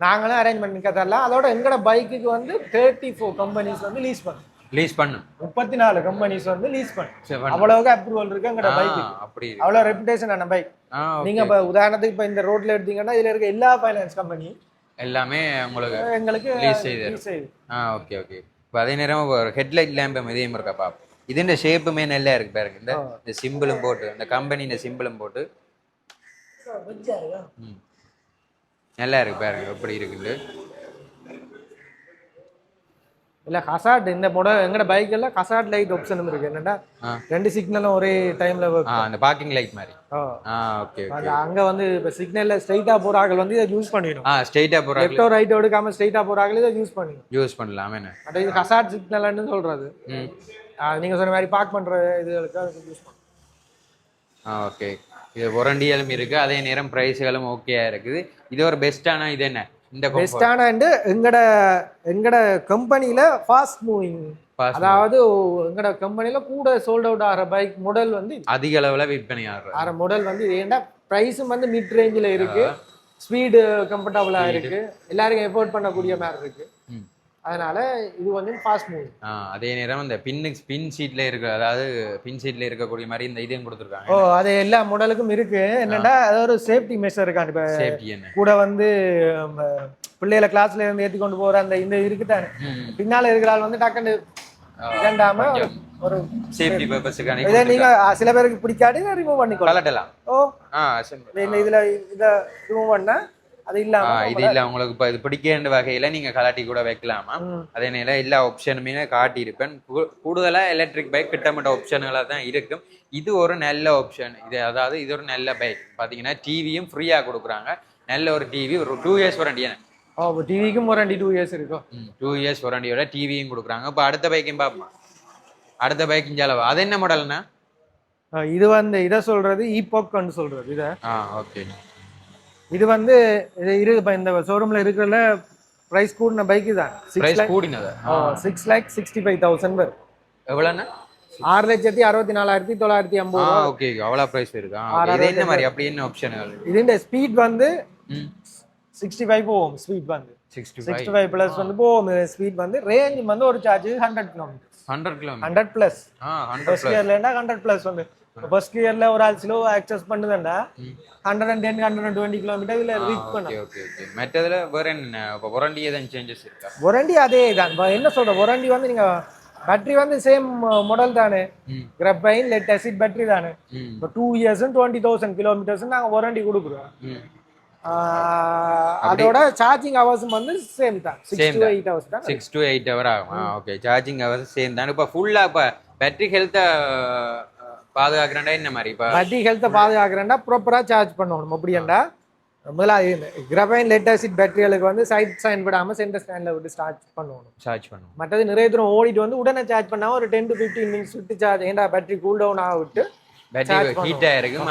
நாங்களும் அரேஞ்ச் பண்ணிக்க தரலாம் அதோட எங்கட பைக்குக்கு வந்து தேர்ட்டி ஃபோர் கம்பெனிஸ் வந்து லீஸ் பண்ணும் லீஸ் பண்ணும் முப்பத்தி நாலு கம்பெனிஸ் வந்து லீஸ் பண்ணும். அவ்வளவுக்கு அப்ரூவல் இருக்கு எங்கட ஆ, பைக்கு அப்படி அவ்வளவு ரெப்புடேஷன் பைக் ஆ நீங்க இப்ப உதாரணத்துக்கு இப்ப இந்த ரோட்ல எடுத்தீங்கன்னா இதுல இருக்க எல்லா ஃபைனான்ஸ் கம்பெனி எல்லாமே உங்களுக்கு எங்களுக்கு lease செய்யுது. ஆ ஓகே ஓகே இப்போ அதே நேரம் ஒரு ஹெட்லைட் லேம்ப் இதயம் இருக்கா பாப்போம் இதுன்ற ஷேப்புமே நல்லா இருக்கு பாருங்க. இந்த இந்த சிம்பிளும் போட்டு இந்த கம்பெனியின் சிம்பிளும் போட்டு. நல்லா இருக்கு பாருங்க எப்படி இருக்குது இல்ல ஹசாட் இந்த மாடல் எங்கட பைக் எல்லாம் ஹசாட் லைட் ஆப்ஷனும் இருக்கு. என்னன்னா. ரெண்டு சிக்னலும் ஒரே டைம்ல அந்த பார்க்கிங் லைட் மாதிரி. ஆ. ஓகே ஓகே அது அங்க வந்து இப்ப சிக்னல்ல ஸ்ட்ரைட்டா போற வந்து இதை யூஸ் பண்ணிடும் ஆ ஸ்ட்ரெயிட்டாக போகிறாங்க லெஃப்டோ ரைட்டோ எடுக்காம ஸ்ட்ரைட்டா போற ஆட்கள் இதை யூஸ் பண்ணிடும் யூஸ் பண்ணலாம் என்ன? அது இது ஹசாட் சிக்னல்னு சொல்றது. நீங்க சொன்ன மாதிரி பார்க் பண்ற இதுகளுக்கு அதுக்கு யூஸ் பண்ணும் ஆ ஓகே இது ஒரண்டியலும் இருக்கு. அதே நேரம் ப்ரைஸ்களும் ஓகேயா இருக்குது. இது ஒரு பெஸ்ட்டான இது என்ன? இந்த. பெஸ்டான எங்கட எங்கட கம்பெனில ஃபாஸ்ட் மூவிங் அதாவது எங்கட கம்பெனில கூட சோல்ட் அவுட் ஆகிற பைக் மாடல் வந்து. அதிக அளவுல விற்பனை ஆடுறது ஆகிற மாடல் வந்து ஏன்டா ப்ரைஸும் வந்து மிட் ரேஞ்சில் இருக்கு. ஸ்பீடு கம்ஃபர்டபுளாக இருக்கு. எல்லாருக்கும் எஃபோர்ட் பண்ணக்கூடிய மாதிரி இருக்கு. அதனால இது கொஞ்சம் ஃபாஸ்ட் மூவ் ஆ, அதே நேரம் இந்த பின்னு பின் சீட்ல இருக்க அதாவது பின் சீட்ல இருக்கக்கூடிய மாதிரி இந்த இதையும் ஓ கொடுத்துருக்காங்க அது எல்லா மாடலுக்கும் இருக்கு. என்னன்னா அது ஒரு சேஃப்டி மெஷர் இருக்கான் இப்போ சேஃப்டி என்ன? கூட வந்து பிள்ளைகளை கிளாஸ்ல இருந்து ஏத்தி கொண்டு போற அந்த இந்த இருக்குதானே. பின்னால இருக்கிற ஆள் வந்து டக்குன்னு இதாண்டாம ஒரு- சேஃப்டி பர்பஸுக்கான இதை நீங்க சில பேருக்கு பிடிக்காது ரிமூவ் பண்ணிக்கொள்ளலாம் கலட்டலாம் ஓ. ஆ இதுல இத ரிமூவ் பண்ணா அது இல்லாம இது இல்ல உங்களுக்கு இப்ப இது பிடிக்கின்ற வகையில நீங்க கலாட்டி கூட வைக்கலாமா. அதே நேரம் எல்லா ஆப்ஷனுமே காட்டியிருப்பேன். கூடுதலா எலக்ட்ரிக் பைக் கிட்டமிட்ட ஆப்ஷன்களாக தான் இருக்கும். இது ஒரு நல்ல ஆப்ஷன் இது அதாவது இது ஒரு நல்ல பைக் பாத்தீங்கன்னா டிவியும் ஃப்ரீயா கொடுக்குறாங்க. நல்ல ஒரு டிவி ஒரு டூ இயர்ஸ் வாரண்டி ஓ டிவிக்கும் ஒரு ரெண்டு டூ இயர்ஸ் இருக்கும். டூ இயர்ஸ் வாரண்டியோட டிவியும் கொடுக்குறாங்க. இப்போ அடுத்த பைக்கையும் பார்ப்போம் அடுத்த பைக்கின் செலவு அது என்ன மாடல்னா இது வந்து இதை சொல்றது ஈபோக்னு சொல்றது இத. ஆ ஓகே இது வந்து இது இரு இப்ப இந்த ஷோரூம்ல இருக்கிறதுல பிரைஸ் கூடின பைக் தான். Six lakh கூடினது? Six lakh sixty five thousand வரும். எவ்வளோண்ணா? ஆறு லட்சத்தி அறுபத்தி நாலாயிரத்தி தொள்ளாயிரத்தி ஐம்பது ஓகே அவ்வளோ ப்ரைஸ் இருக்கா? இது என்ன மாதிரி? அப்படி என்ன ஆப்ஷன்கள் இதுன்ற ஸ்பீட் வந்து சிக்ஸ்டி ஃபைவ் போகும் ஸ்பீட் வந்து. சிக்ஸ்டி ஃபைவ் ப்ளஸ் வந்து போகும் ஸ்பீட் வந்து. ரேஞ்ச் வந்து ஒரு charge hundred kilometre hundred kilometre hundred plus first இயர்லன்னா hundred plus வந்து. ஃபர்ஸ்ட் இயர்ல ஒரு ஆள் ஸ்லோ ஆக்சஸ் பண்ணுதுன்னா hundred and ten hundred and twenty kilometre இதுல ரீச் ஓகே பண்ணும் ஓகே ஓகே மற்றதுல வேற என்ன? இப்போ வாரண்டி எதுவும் சேஞ்சஸ் இருக்கா? ஒரண்டி அதே தான். என்ன சொல்ற? ஒரண்டி வந்து நீங்க பேட்டரி வந்து சேம் மாடல் தானே. கிரப்பைன் லெட் அசிட் பேட்டரி தானே. இப்போ two years twenty thousand kilometres நாங்கள் ஒரண்டி கொடுக்குறோம். அதோட சார்ஜிங் ஹவர்ஸும் வந்து சேம் தான். Six to. எயிட் ஹவர்ஸ் தான். சிக்ஸ் டு எயிட் ஹவர் ஆகும். ஓகே சார்ஜிங் ஹவர் சேம் தான். இப்போ ஃபுல்லாக இப்போ பேட்டரி ஹெல்த்தை பாதுகாக்கிறேன்டா என்ன மாதிரி? இப்போ பேட்டரி ஹெல்த்தை பாதுகாக்கிறேன்டா ப்ராப்பராக சார்ஜ் பண்ணணும் அப்படியாண்டா? முதல்ல கிரபைன் லெட் அசிட் பேட்டரிகளுக்கு வந்து சைட் ஸ்டாண்ட் விடாமல் சென்டர் ஸ்டாண்டில் விட்டு ஸ்டார்ட் பண்ணணும். சார்ஜ் பண்ணுவோம் மற்றது நிறைய தூரம் ஓடிட்டு வந்து உடனே சார்ஜ் பண்ணாமல் ஒரு டென் டு ஃபிஃப்டீன் மினிட்ஸ் விட்டு சார்ஜ் ஏன்டா பேட்டரி கூல் டவுன் ஆக விட்டு ஆயிருக்கும்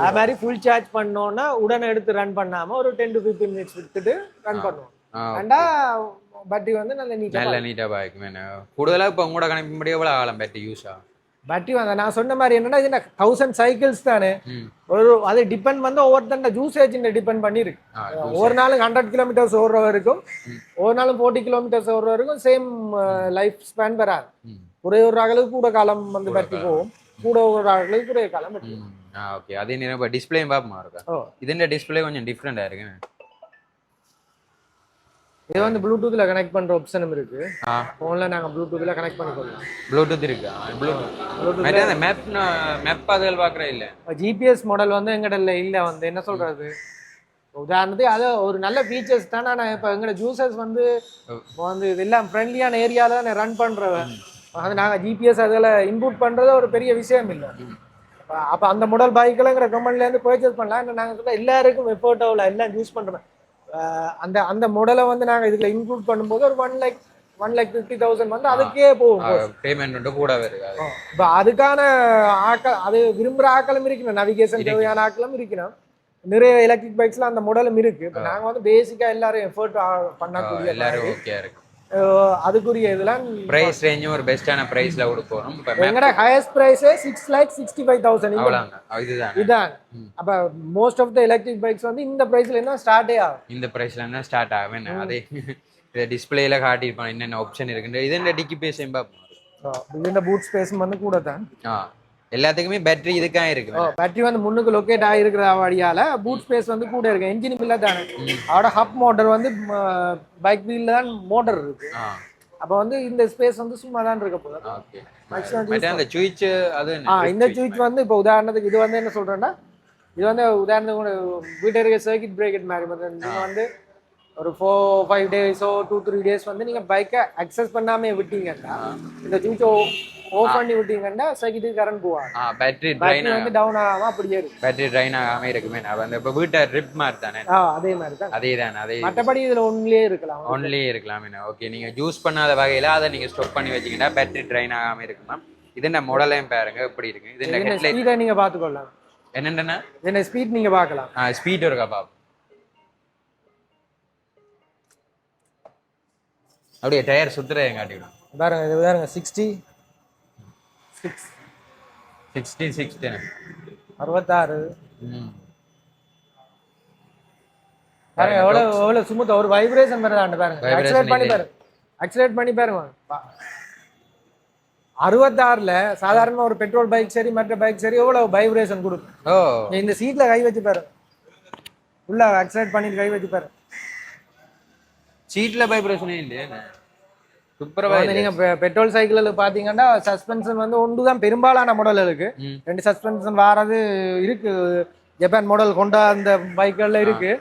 அது மாதிரி ஃபுல் சார்ஜ் பண்ணோன்னா உடனே எடுத்து ரன் பண்ணாமல் ஒரு டென் டு ஃபிஃப்டீன் மினிட்ஸ் விட்டுட்டு ரன் பண்ணுவோம். ஆ, ஏண்டா பேட்டரி வந்து நல்ல நீட்டாக நல்ல நீட்டாக பாய்க்கும் கூடுதலாக இப்போ உங்களோட கணிப்பின்படி எவ்வளோ ஆகலாம் பேட்டரி யூஸ் ஆகும் பேட்டரி வந்து நான் சொன்ன மாதிரி என்னன்னா இது தௌசண்ட் சைக்கிள்ஸ் தானே. ஒரு அது டிபெண்ட் வந்து ஒவ்வொருத்தண்ட ஜூசேஜ் டிபெண்ட் பண்ணிருக்கு. ஒவ்வொரு நாளும் ஹண்ட்ரட் கிலோமீட்டர்ஸ் ஓடுற வரைக்கும் ஒரு நாளும் ஃபோர்ட்டி கிலோமீட்டர்ஸ் ஓடுற வரைக்கும் சேம் லைஃப் ஸ்பேன் வராது. ம். ஒரே ஒரு அளவுக்கு கூட காலம் வந்து பேட்டரி போகும். கூட ஒரு அளவுக்கு குறைய காலம் ஓகே அதே நேரம் இப்போ டிஸ்பிளேயும் பார்ப்போமா இருக்கா இதுன்ற டிஸ்பிளே கொஞ்சம் டிஃப்ரெண்டாக இருக்கு. இது வந்து ப்ளூடூத்ல கனெக்ட் பண்ற ஆப்ஷனும் இருக்கு. ஃபோன்ல நாங்க ப்ளூடூத்ல கனெக்ட் பண்ணிக்கொள்ளலாம் ப்ளூடூத் இருக்கா? ப்ளூடூத் மேப் மேப் அதுகள் பார்க்குற இல்லை? ஜிபிஎஸ் மாடல் வந்து எங்கடல இல்ல வந்து. என்ன சொல்றது? உதாரணத்துக்கு அது ஒரு நல்ல ஃபீச்சர்ஸ் தானே. நான் இப்போ எங்கட ஜூசர்ஸ் வந்து வந்து இதெல்லாம் ஃப்ரெண்ட்லியான ஏரியால தான் ரன் பண்றவன். அது நாங்கள் ஜிபிஎஸ் அதில் இன்புட் பண்றது ஒரு பெரிய விஷயம் இல்லை. அப்போ அந்த மாடல் பைக்கில்ங்கிற கம்பெனிலேருந்து பர்ச்சேஸ் பண்ணலாம். இல்லை நாங்கள் எல்லாருக்கும் எஃபோர்ட்டோவில் எல்லாம் யூஸ் பண்ணுறோம் அந்த அந்த மாடலை வந்து நாங்கள் இதில் இன்க்ளூட் பண்ணும்போது ஒரு one lakh one lakh fifty thousand வந்து அதுக்கே போகும். பேமெண்ட் வந்து கூட வருது அது. இப்போ அதுக்கான ஆக்கள் அது விரும்புகிற ஆக்களும் இருக்கணும். நவிகேஷன் தேவையான ஆக்களும் இருக்கணும். நிறைய எலக்ட்ரிக் பைக்ஸ்ல அந்த மாடலும் இருக்கு. இப்போ நாங்கள் வந்து பேசிக்காக எல்லாரும் எஃபோர்ட் பண்ணக்கூடிய எல்லாரும் ஓகே இருக்கு. அதுக்குரிய இதெல்லாம் பிரைஸ் ரேஞ்சும் ஒரு பெஸ்ட்டான பிரைஸ்ல மேப் எங்கட highest ப்ரைஸே six lakh sixty five thousand அவ்வளோங்க இதுதான்? இதான். அப்ப most of the electric bikes வந்து இந்த பிரைஸ்ல என்ன ஸ்டார்டே ஆகும். இந்த பிரைஸ்ல இருந்தா ஸ்டார்ட் ஆகும். என்ன? அதே இதை டிஸ்பிளேல காட்டியிருப்பான். என்னென்ன ஆப்ஷன் இருக்குன்ற இது இந்த டிக்கி பேசையும் பார்ப்போம் இந்த பூட் ஸ்பேஸ் வந்து கூட தான் ஆ. எல்லாத்துக்குமே பேட்டரி இதுக்காக இருக்கு. பேட்டரி வந்து முன்னுக்கு லொக்கேட் ஆகிருக்கிற வழியால பூட் ஸ்பேஸ் வந்து கூட இருக்கு. என்ஜின் இல்ல தானே அதோட ஹப் மோட்டர் வந்து பைக் வீல்ல தான் மோட்டர் இருக்கு. அப்ப வந்து இந்த ஸ்பேஸ் வந்து சும்மா தான் இருக்க போகுது. அந்த சுவிட்ச் அது இந்த சுவிட்ச் வந்து இப்போ உதாரணத்துக்கு இது வந்து என்ன சொல்றேன்னா இது வந்து உதாரணத்துக்கு வீட்டில் இருக்க சர்க்கிட் பிரேக்கெட் மாதிரி வந்து ஒரு ஃபோர் ஃபைவ் டேஸோ டூ த்ரீ டேஸ் வந்து நீங்க பைக்கை அக்சஸ் பண்ணாம விட்டீங்கன்னா இந்த சுவிட்ச் ஆஃப் பண்ணி விட்டீங்கன்னா சர்க்கிட்டுக்கு கரண்ட் போவாங்க பேட்டரி ட்ரைன் வந்து டவுன் ஆகாம அப்படியே இருக்கு பேட்டரி ட்ரைன் ஆகாம இருக்குமே அந்த இப்போ வீட்டை ட்ரிப் மாதிரி தானே? அதே மாதிரி தான். அதே தானே அதே மற்றபடி இதுல ஒன்லயே இருக்கலாம். ஒன்லி இருக்கலாம் என்ன? ஓகே நீங்க ஜூஸ் பண்ணாத வகையில அதை நீங்க ஸ்டாப் பண்ணி வச்சீங்கன்னா பேட்டரி ட்ரைன் ஆகாம இருக்குமா இது என்ன மாடலையும் பாருங்க எப்படி இருக்கு? இது இந்த இந்த ஹெட்லைட் ஸ்பீடை நீங்க பாத்துக்கொள்ளலாம் என்னென்னா ஸ்பீட் நீங்க பார்க்கலாம். ஸ்பீட் இருக்கா பாப்? அப்படியே டயர் சுத்துறதை காட்டிவிடும். பாருங்க இது பாருங்க சிக்ஸ்டி சிக்ஸ் சிக்ஸ்டி சிக்ஸ்டி அறுபத்தாறு பாருங்க எவ்வளோ எவ்வளோ சுமூத்தா ஒரு வைப்ரேஷன் பாருங்க. Vibration ஆக்சிலேட் பண்ணி. பாருங்க ஆக்சிலேட் பண்ணி பாருங்க. அறுபத்தாறுல சாதாரண ஒரு பெட்ரோல் பைக் சரி மற்ற பைக் சரி எவ்வளவு வைப்ரேஷன் கொடுக்கும்? இந்த சீட்ல கை வச்சு பாருங்க உள்ள ஆக்சிலேட் பண்ணிட்டு கை வச்சு பாருங்க சீட்ல வைப்ரேஷனே இல்லையே சூப்பரா வந்து நீங்க பெட்ரோல் சைக்கிள்ல பாத்தீங்கன்னா சஸ்பென்ஷன் வந்து ஒன்று தான் பெரும்பாலான மாடல் இருக்கு. ரெண்டு சஸ்பென்ஷன் வாரது இருக்கு. ஜப்பான் மாடல் கொண்டா அந்த பைக்கெல்லாம் இருக்கு.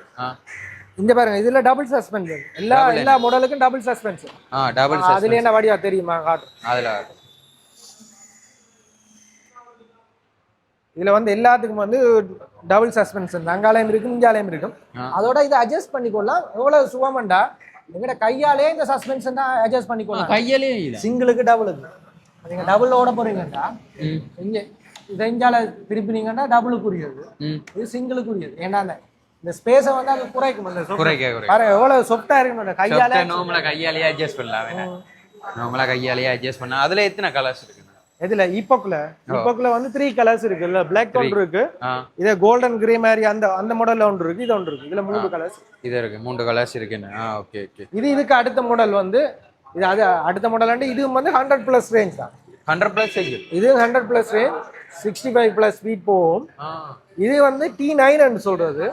இங்க பாருங்க இதுல டபுள் சஸ்பென்ஷன் எல்லா எல்லா மாடலுக்கும் டபுள் சஸ்பென்ஷன் ஆ டபுள் அதுல என்ன வடிவா தெரியுமா? காட்டும் அதுல. இதுல வந்து எல்லாத்துக்கும் வந்து டபுள் சஸ்பென்ஷன் அங்காலயம் இருக்கும் இங்காலயம் இருக்கும். அதோட இதை அட்ஜஸ்ட் பண்ணிக்கொள்ளலாம். எவ்வளவு சுகமண்டா? எங்கட கையாலே இந்த சஸ்பென்ஷன் தான் அட்ஜஸ்ட் பண்ணிக்கொள்ளலாம் கையாலே இல்ல சிங்கிளுக்கு டபுளுக்கு நீங்க டபுள் ஓட போறீங்கடா. இங்க இதை இங்கால திருப்பினீங்கன்னா டபுளுக்குரியது இது சிங்கிளுக்குரியது ஏன்னா இந்த ஸ்பேஸை வந்து அது குறைக்கும். அந்த. குறைக்க எவ்வளவு சொப்டா இருக்கணும் கையால நார்மலா கையாலேயே அட்ஜஸ்ட் பண்ணலாம். நார்மலா கையாலேயே அட்ஜஸ்ட் பண்ணா அதுல எத்தனை கலர்ஸ் இருக்கு? எதுல? ஈப்போக்ல ஈப்போக்ல வந்து த்ரீ கலர்ஸ் இருக்கு. இல்ல பிளாக் ஒன்று இருக்கு. இதே கோல்டன் கிரே மாதிரி அந்த அந்த மாடல்ல ஒன்று இருக்கு. இது ஒன்று இருக்கு. இதுல மூணு கலர்ஸ் இது இருக்கு. மூன்று கலர்ஸ் இருக்குன்னு. ஓகே ஓகே இது இதுக்கு அடுத்த மாடல் வந்து இது அது அடுத்த மாடல் வந்து இது வந்து ஹண்ட்ரட் பிளஸ் ரேஞ்ச் தான். ஹண்ட்ரட் ப்ளஸ் செஞ்சு இது hundred plus range sixty five plus speed போகும் இது வந்து டி நைன் சொல்றது.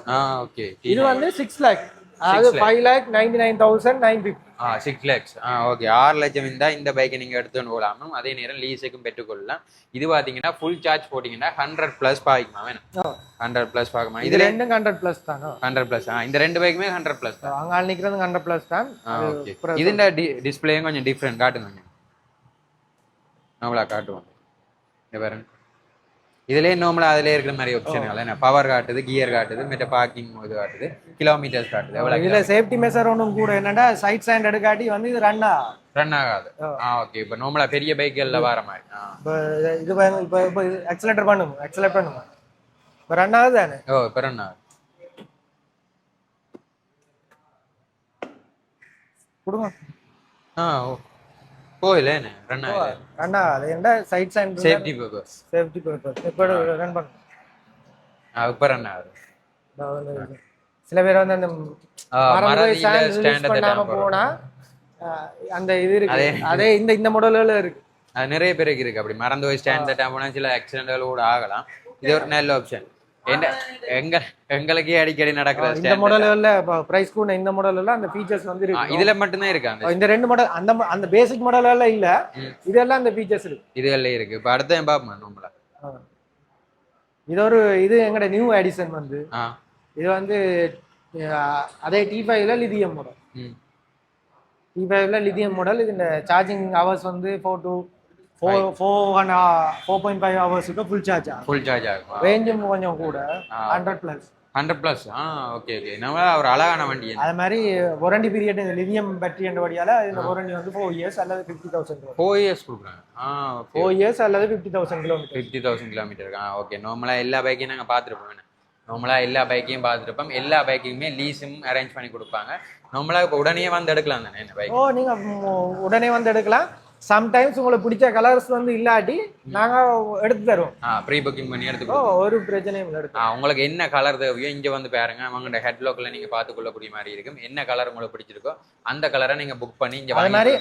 இது வந்து சிக்ஸ் லேக் அதாவது five lakh ninety nine thousand nine fifty ah six lakhs ah okay ஆறு லட்சம் இருந்தால் இந்த பைக்கை நீங்கள் எடுத்துன்னு போகலாமும் அதே நேரம் லீஸுக்கும் பெற்றுக்கொள்ளலாம். இது பார்த்தீங்கன்னா ஃபுல் சார்ஜ் போட்டிங்கன்னா ஹண்ட்ரட் ப்ளஸ் பாய்க்குமா வேணும் ஹண்ட்ரட் ப்ளஸ் பார்க்குமா இது ரெண்டும் ஹண்ட்ரட் பிளஸ் தானோ? ஹண்ட்ரட் ப்ளஸ் ஆ இந்த ரெண்டு பைக்குமே ஹண்ட்ரட் ப்ளஸ் தான். அங்க நிக்கிறது ஹண்ட்ரட் பிளஸ் தான். ஓகே டி டிஸ்பிளேயும் கொஞ்சம் டிஃப்ரெண்ட் காட்டுங்க. நம்மளா காட்டுவோம். இங்க பாருங்க. இதுலயே நார்மலா அதுலயே இருக்கிற மாதிரி ஆப்ஷன் என்ன? பவர் காட்டுது கியர் காட்டுது மற்ற பார்க்கிங் இது காட்டுது கிலோமீட்டர்ஸ் காட்டுது. எவ்வளோ இதுல சேஃப்டி மெஷர் ஒன்றும் கூட என்னடா சைட் ஸ்டாண்ட் எடுக்காட்டி வந்து இது ரன் ஆகும் ரன் ஆகாது. ஆ ஓகே இப்போ நார்மலா பெரிய பைக்கெல்லாம் வர மாதிரி. இப்போ இது இப்போ இப்போ எக்ஸலேட்டர் பண்ணும் எக்ஸலேட் பண்ணும். இப்போ ரன் ஆகுது தானே? ஓ இப்போ ரன் ஆகுது. கொடுங்க. ஆ ஓ. போயில என்ன? ரன் ஆகுது ரன் ஆகாது side safety purpose safety purpose இப்போ ரன் பண்ணும் இப்போ ரன் ஆகுது. சில பேர் வந்து அந்த ஸ்டாண்ட் பண்ணாம போனா அந்த இது இருக்கு. அதே. இந்த இந்த மாடல்ல இருக்கு. நிறைய பேருக்கு இருக்கு. அப்படி மறந்து போய் ஸ்டாண்ட் தட்டா போனா சில ஆக்சிடென்ட்கள் கூட ஆகலாம். இது ஒரு நல்ல ஆப்ஷன் என்ன எங்க எங்களுக்கே அடிக்கடி நடக்கிற இந்த. மாடல்ல பிரைஸ் கூட இந்த மாடல்ல அந்த ஃபீச்சர்ஸ் வந்து இருக்கு இதுல மட்டும்தான் இருக்கு அந்த இந்த ரெண்டு மாடல் அந்த அந்த பேசிக் மாடல் எல்லாம் இல்ல இதெல்லாம் அந்த ஃபீச்சர்ஸ் இருக்கு. இதுகள்ல இருக்கு. இப்போ அடுத்த பாப்போம் நம்மள. இது ஒரு இது எங்கட நியூ எடிஷன் வந்து. இது வந்து அதே டி ஃபைவ்ல லிதியம் மாடல் டி ஃபைவ்ல லிதியம் மாடல் இது இந்த சார்ஜிங் ஹவர்ஸ் வந்து four to four four one four point five ஹவர்ஸுக்கு full charge ஆகும் ஃபுல் சார்ஜ் ஆகும். ரேஞ்சும் கொஞ்சம் கூட. Hundred plus hundred plus ah okay okay நம்ம ஒரு அழகான வண்டி அது மாதிரி வாரண்டி பீரியட் இந்த லிதியம் பேட்டரி என்ற வழியால இந்த வாரண்டி வந்து ஃபோர் இயர்ஸ் அல்லது ஃபிஃப்டி தௌசண்ட் ஃபோர் இயர்ஸ் கொடுக்குறாங்க. ஆ ஃபோர் இயர்ஸ் அல்லது fifty thousand kilometre fifty thousand kilometre ஆ ஓகே நார்மலாக எல்லா பைக்கையும் நாங்கள் பார்த்துருப்போம். நார்மலாக எல்லா பைக்கையும் பார்த்துருப்போம். எல்லா பைக்குமே லீஸும் அரேஞ்ச் பண்ணி கொடுப்பாங்க. நார்மலாக இப்போ உடனே வந்து எடுக்கலாம் தானே இந்த பைக் ஓ நீங்க ம், உடனே வந்து எடுக்கலாம். சம்டைம்ஸ் உங்களுக்கு பிடிச்ச கலர்ஸ் வந்து இல்லாட்டி நாங்க எடுத்து தருவோம். ப்ரீ புக்கிங் பண்ணி எடுத்துக்கோ ஒரு பிரச்சனையும் இல்லை உங்களுக்கு என்ன கலர் தேவையோ இங்கே வந்து பாருங்க. அவங்களோட ஹெட்லாக்ல நீங்கள் பார்த்துக்கொள்ளக்கூடிய மாதிரி இருக்கும். என்ன கலர் உங்களுக்கு பிடிச்சிருக்கோ அந்த கலரை நீங்கள் புக் பண்ணி இங்கே அது மாதிரி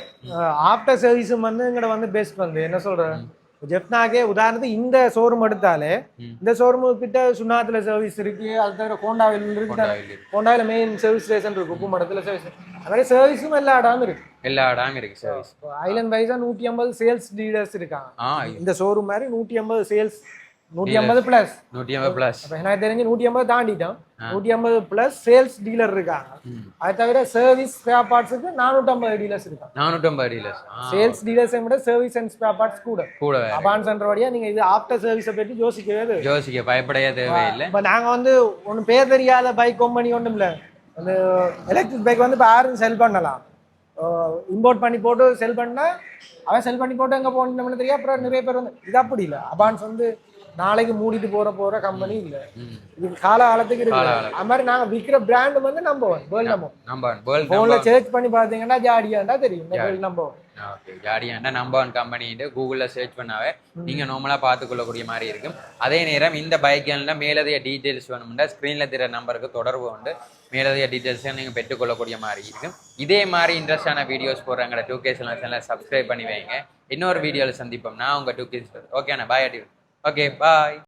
ஆஃப்டர் சர்வீஸும் வந்து இங்கட வந்து பெஸ்ட் வந்து என்ன சொல்றேன் ஜெப்னாகே உதாரணத்துக்கு இந்த ஷோரூம் எடுத்தாலே. இந்த ஷோரூம் கிட்ட சுண்ணாத்துல சர்வீஸ் இருக்கு அது தவிர கோண்டாவில் இருக்கு? கோண்டாவில மெயின் சர்வீஸ் ஸ்டேஷன் இருக்கு உப்பு மடத்துல சர்வீஸ் அது மாதிரி சர்வீஸும் எல்லா இடமும் இருக்கு எல்லா இடமும் இருக்கு சர்வீஸ் ஐலண்ட் வைஸா நூற்றி ஐம்பது சேல்ஸ் டீலர்ஸ் இருக்காங்க இந்த ஷோரூம் மாதிரி நூற்றி ஐம்பது சேல்ஸ் நூற்றி ஐம்பது பிளஸ் நூற்றி ஐம்பது ப்ளஸ் எனக்கு தெரிஞ்சு நூற்றி ஐம்பது தாண்டிட்டோம். நூற்றி ஐம்பது பிளஸ் சேல்ஸ் டீலர் இருக்காங்க. அது தவிர சர்வீஸ் ஸ்பேர் பார்ட்ஸுக்கு நானூற்றம்பது டீலர்ஸ் இருக்காங்க. நானூற்றம்பது டீலர்ஸ் சேல்ஸ் டீலர்ஸை விட சர்வீஸ் அண்ட் ஸ்பேர் பார்ட்ஸ் கூட. கூட வேற. அபான்ஸ் வழியா நீங்க இது ஆஃப்டர் சர்வீஸை பற்றி யோசிக்கவே. யோசிக்க பயப்படையே தேவையில்லை. இப்ப நாங்க வந்து ஒன்றும் பேர் தெரியாத பைக் கம்பெனி ஒன்றும் இல்லை. அந்த எலக்ட்ரிக் பைக் வந்து இப்போ யாரும் செல் பண்ணலாம். இம்போர்ட் பண்ணி போட்டு செல் பண்ணா அவன் செல் பண்ணி போட்டு எங்க போகணும்னு தெரியும் அப்புறம் நிறைய பேர் வந்து இது அப்படி இல்லை. அபான்ஸ் வந்து நாளைக்கு மூடிட்டு போற போற கம்பெனி இல்லை. இது கால காலத்துக்கு இருக்கு அது மாதிரி நாங்க விற்கிற பிராண்ட் வந்து number one world number world ஃபோன்ல சர்ச் பண்ணி பார்த்தீங்கன்னா ஜாடியாண்டா தெரியும். வேர்ல்ட் நம்பர் ஓகே ஜாடியாண்டா நம்பர் ஒன் கம்பெனிட்டு கூகுளில் சர்ச் பண்ணாவே நீங்கள் நார்மலாக பார்த்துக்கொள்ளக்கூடிய மாதிரி இருக்கும். அதே நேரம் இந்த பைக்கில் மேலதிக டீட்டெயில்ஸ் வேணும்னா ஸ்க்ரீனில் தெரிய நம்பருக்கு தொடர்பு உண்டு. மேலதிக டீட்டெயில்ஸை நீங்கள் பெற்றுக்கொள்ளக்கூடிய மாதிரி இருக்கும். இதே மாதிரி இன்ட்ரெஸ்டான வீடியோஸ் போடுறாங்க டூ கே சேனல் சப்ஸ்கிரைப் பண்ணி வைங்க. இன்னொரு வீடியோவில் சந்திப்போம். நான் உங்கள் டூ கே ஓகேண்ணா பாய் அடி ஓகே பாய்